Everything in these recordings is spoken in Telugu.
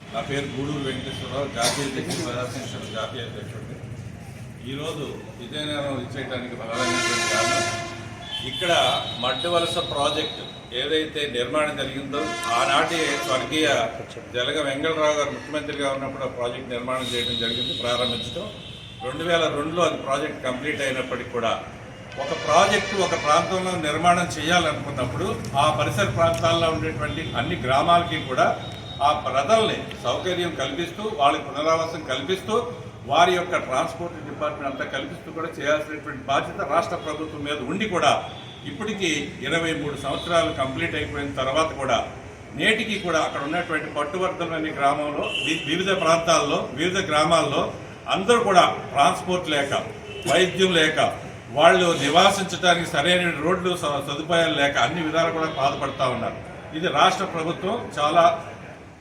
నా పేరు గూడూరు వెంకటేశ్వరరావు జాతీయ అధ్యక్షుడు ప్రజాసంక్షేమ జాతీయ అధ్యక్షుడిని. ఈరోజు విజయనగరం ఇచ్చేయడానికి ప్రధానమైనటువంటి కారణం ఇక్కడ మడ్డవలస ప్రాజెక్టు ఏదైతే నిర్మాణం జరిగిందో ఆనాటి స్వర్గీయ జలగ వెంకటరావు గారు ముఖ్యమంత్రిగా ఉన్నప్పుడు ఆ ప్రాజెక్ట్ నిర్మాణం చేయడం జరిగింది ప్రారంభించడం. రెండు వేల రెండులో అది ప్రాజెక్ట్ కంప్లీట్ అయినప్పటికీ కూడా ఒక ప్రాజెక్టు ఒక ప్రాంతంలో నిర్మాణం చేయాలనుకున్నప్పుడు ఆ పరిసర ప్రాంతాల్లో ఉండేటువంటి అన్ని గ్రామాలకి కూడా ఆ ప్రజల్ని సౌకర్యం కల్పిస్తూ వాళ్ళకి పునరావాసం కల్పిస్తూ వారి యొక్క ట్రాన్స్పోర్ట్ డిపార్ట్మెంట్ అంతా కల్పిస్తూ కూడా చేయాల్సినటువంటి బాధ్యత రాష్ట్ర ప్రభుత్వం మీద ఉండి కూడా ఇప్పటికీ ఇరవై మూడు సంవత్సరాలు కంప్లీట్ అయిపోయిన తర్వాత కూడా నేటికి కూడా అక్కడ ఉన్నటువంటి పట్టువర్ధనం అనే గ్రామంలో వి- వివిధ ప్రాంతాల్లో వివిధ గ్రామాల్లో అందరూ కూడా ట్రాన్స్పోర్ట్ లేక వైద్యం లేక వాళ్ళు నివాసించడానికి సరైన రోడ్లు సదుపాయాలు లేక అన్ని విధాలు కూడా బాధపడతా ఉన్నారు. ఇది రాష్ట్ర ప్రభుత్వం చాలా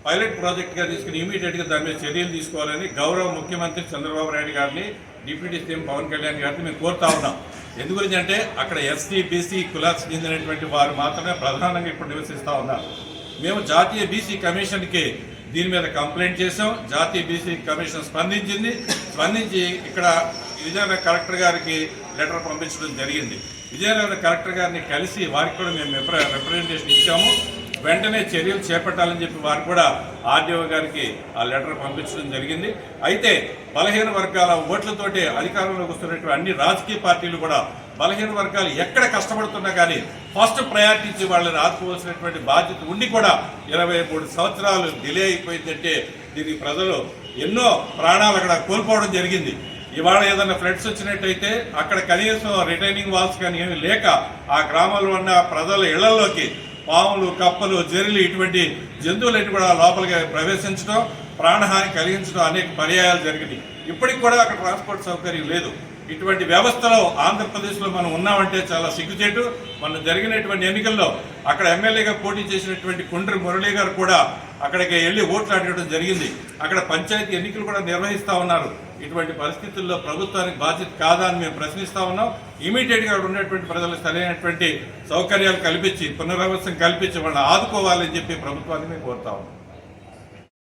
పైలట్ ప్రాజెక్ట్గా తీసుకుని ఇమీడియట్గా దాని మీద చర్యలు తీసుకోవాలని గౌరవ ముఖ్యమంత్రి చంద్రబాబు నాయుడు గారిని డిప్యూటీ సీఎం పవన్ కళ్యాణ్ గారిని మేము కోరుతా ఉన్నాం. ఎందు గురించి అంటే అక్కడ ఎస్సీ బీసీ కులాస్ చెందినటువంటి వారు మాత్రమే ప్రధానంగా ఇప్పుడు నివసిస్తూ ఉన్నారు. మేము జాతీయ బీసీ కమిషన్కి దీని మీద కంప్లైంట్ చేసాం జాతీయ బీసీ కమిషన్ స్పందించింది. స్పందించి ఇక్కడ విజయనగరం కలెక్టర్ గారికి లెటర్ పంపించడం జరిగింది. విజయనగరం కలెక్టర్ గారిని కలిసి వారికి కూడా మేము రిప్రజెంటేషన్ ఇచ్చాము. వెంటనే చర్యలు చేపట్టాలని చెప్పి వారు కూడా ఆర్డీఓ గారికి ఆ లెటర్ పంపించడం జరిగింది. అయితే బలహీన వర్గాల ఓట్లతోటే అధికారంలోకి వస్తున్నటువంటి అన్ని రాజకీయ పార్టీలు కూడా బలహీన వర్గాలు ఎక్కడ కష్టపడుతున్నా కానీ ఫస్ట్ ప్రయారిటీ ఇచ్చి వాళ్ళని ఆదుకోవాల్సినటువంటి బాధ్యత ఉండి కూడా ఇరవై మూడు సంవత్సరాలు డిలే అయిపోయిందంటే దీనికి ప్రజలు ఎన్నో ప్రాణాలు అక్కడ కోల్పోవడం జరిగింది. ఇవాళ ఏదైనా ఫ్లడ్స్ వచ్చినట్టయితే అక్కడ కనీసం రిటైనింగ్ వాల్స్ కానీ ఏమి లేక ఆ గ్రామంలో ఉన్న ప్రజల ఇళ్ళలోకి పాములు కప్పలు జెర్రీలు ఇటువంటి జంతువులన్నీ కూడా లోపలికి ప్రవేశించడం ప్రాణహాని కలిగించడం అనేక పర్యాయాలు జరిగినాయి. ఇప్పటికి కూడా అక్కడ ట్రాన్స్పోర్ట్ సౌకర్యం లేదు. ఇటువంటి వ్యవస్థలో ఆంధ్రప్రదేశ్లో మనం ఉన్నామంటే చాలా సిగ్గుచేటు. మనం జరిగినటువంటి ఎన్నికల్లో అక్కడ ఎమ్మెల్యేగా పోటీ చేసినటువంటి కుండ్రి మురళీ గారు కూడా అక్కడికి వెళ్ళి ఓట్లు అడగడం జరిగింది. అక్కడ పంచాయతీ ఎన్నికలు కూడా నిర్వహిస్తా ఉన్నారు. ఇటువంటి పరిస్థితుల్లో ప్రభుత్వానికి బాధ్యత కాదా అని మేము ప్రశ్నిస్తూ ఉన్నాం. ఇమీడియట్గా అక్కడ ఉన్నటువంటి ప్రజలకు సరైనటువంటి సౌకర్యాలు కల్పించి పునరావాసం కల్పించి వాళ్ళని ఆదుకోవాలని చెప్పి ప్రభుత్వాన్ని మేము కోరుతా ఉన్నాం.